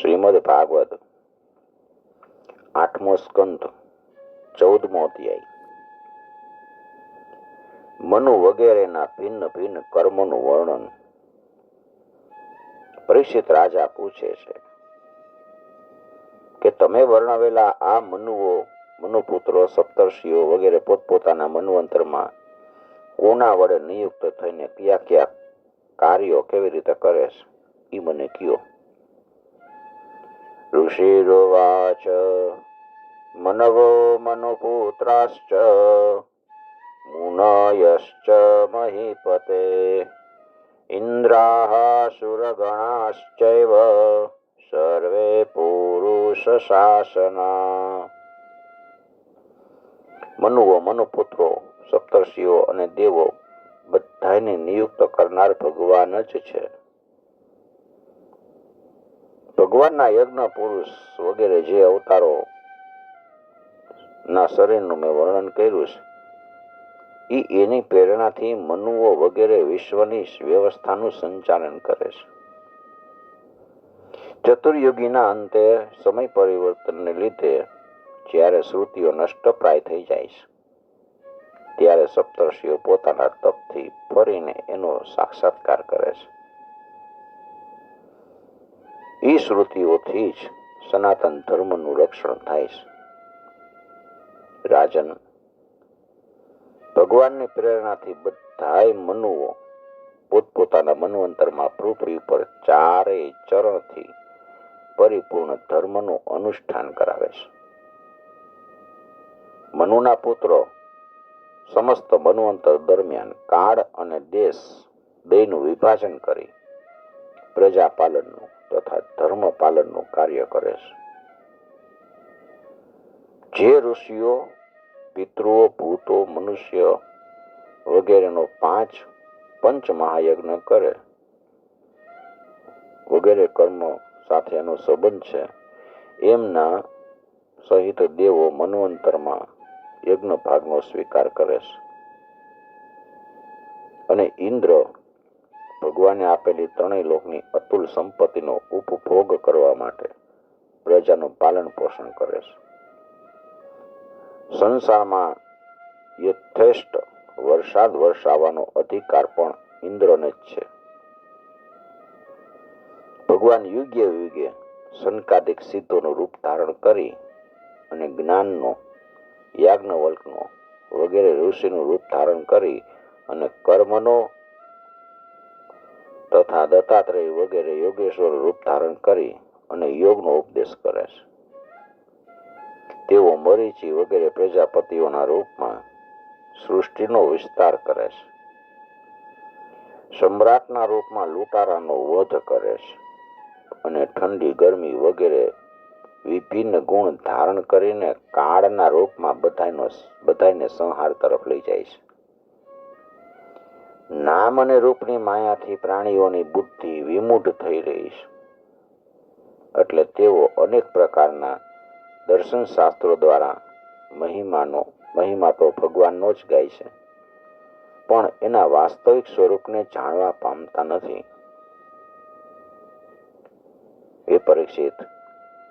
શ્રીમદ ભાગવત આઠમો સ્કંદ ચૌદમો અધ્યાય. મનુ વગેરેના ભિન્ન ભિન્ન કર્મનું વર્ણન પરીક્ષિત રાજા પૂછે છે કે તમે વર્ણવેલા આ મનુઓ, મનુપુત્રો, સપ્તર્ષિઓ વગેરે પોતપોતાના મનવંતરમાં કોના વડે નિયુક્ત થઈને કયા કયા કાર્યો કેવી રીતે કરે છે? એ મને કયો. ઋષિરોવાચ મનવો મનુપુત્રાશ્ચ મુનયશ્ચ મહીપતે ઇન્દ્રાः સુરગણાશ્ચૈવ સર્વે પુરુષ શાસના મનુઓ મનુપુત્રો સપ્તર્ષિઓ અને દેવો બધાને નિયુક્ત કરનાર ભગવાન જ છે. ભગવાનના યજ્ઞ પુરુષ વગેરે જે અવતારો ના શરીરનું મેં વર્ણન કર્યું છે એ એની પ્રેરણાથી મનુઓ વગેરે વિશ્વની વ્યવસ્થાનું સંચાલન કરે છે. ચતુર્યુગીના અંતે સમય પરિવર્તનને લીધે જ્યારે શ્રુતિઓ નષ્ટપ્રાય થઈ જાય છે, ત્યારે સપ્તર્ષિઓ પોતાના તપથી ફરીને એનો સાક્ષાત્કાર કરે છે. ઈ શ્રુતિઓથી જ સનાતન ધર્મનું રક્ષણ થાય છે. રાજન, ભગવાનની પ્રેરણાથી બધાય મનુઓ પોતપોતાના મનવંતરમાં પૃથ્વી પર ચારે ચરણથી પરિપૂર્ણ ધર્મનું અનુષ્ઠાન કરાવે છે. મનુના પુત્રો સમસ્ત મનવંતર દરમિયાન કાળ અને દેશ બેનું વિભાજન કરી પ્રજા પાલનનું તથા ધર્મ પાલનનું કાર્ય કરે છે. જે ઋષિઓ, પિતૃઓ, ભૂતો, મનુષ્ય વગેરેનો પાંચ પંચ મહાયજ્ઞ કરે, વગેરે કર્મ સાથે એનો સંબંધ છે, એમના સહિત દેવો મનવંતરમાં યજ્ઞ ભાગનો સ્વીકાર કરે છે. અને ઇન્દ્ર ભગવાને આપેલી ત્રણેય લોકની અતુલ સંપત્તિનો ઉપભોગ કરવા માટે પ્રજાનું પાલન પોષણ કરે છે. સંસારમાં યથેષ્ટ વરસાદ વરસાવવાનો અધિકાર પણ ઇન્દ્રને જ છે. ભગવાન યુગ્ય યુગે સંકાદિક સિદ્ધોનું રૂપ ધારણ કરી અને જ્ઞાનનો, યાજ્ઞવલ્કનો વગેરે ઋષિનું રૂપ ધારણ કરી અને કર્મનો તથા દત્તાત્રેય વગેરે યોગેશ્વર રૂપ ધારણ કરી અને યોગનો ઉપદેશ કરે છે. તેઓ મરીચી વગેરે પ્રજાપતિઓના રૂપમાં સૃષ્ટિનો વિસ્તાર કરે છે. સમ્રાટના રૂપમાં લૂંટારાનો વધ કરે છે અને ઠંડી ગરમી વગેરે વિભિન્ન ગુણ ધારણ કરીને કાળના રૂપમાં બધાનો બધાને સંહાર તરફ લઈ જાય છે. નામ અને રૂપની માયાથી પ્રાણીઓની બુદ્ધિ વિમૂઢ થઈ રહી છે. એટલે તેઓ અનેક પ્રકારના દર્શન શાસ્ત્રો દ્વારા મહિમાનો, મહિમા તો ભગવાનનો જ ગાય છે. પણ એના વાસ્તવિક સ્વરૂપને જાણવા પામતા નથી. એ પરીક્ષિત,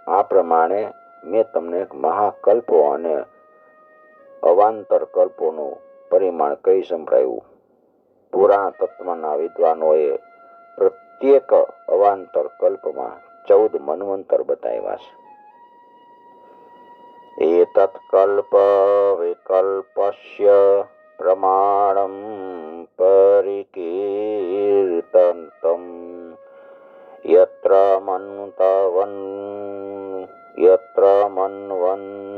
આ પ્રમાણે મેં તમને મહાકલ્પો અને અવાંતર કલ્પોનું પરિમાણ કહી સંભળાયું. પુરાણ તત્વના વિદ્વાનોએ પ્રત્યેક અવાંતર કલ્પમાં ચૌદ મનવંતર બતાવ્યા છે. એતત કલ્પ વિકલ્પસ્ય પ્રમાણમ પરિકીર્તંતમ યત્ર મન્તવન યત્ર મન્વંતરાણ્યા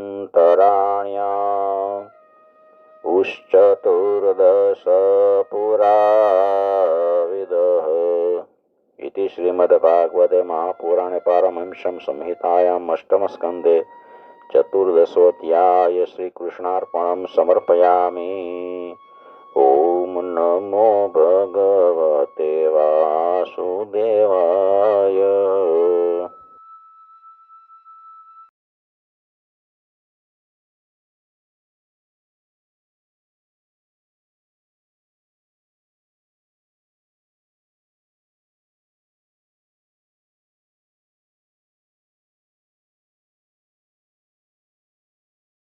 पुश्चतुर्दश पुराविदः इति श्रीमद्भागवते महापुराणे पारमंशं संहितायाम् अष्टमस्कन्दे चतुर्दशोऽध्याय श्रीकृष्णार्पणं समर्पयामि ॐ नमो भगवते वासुदेवाय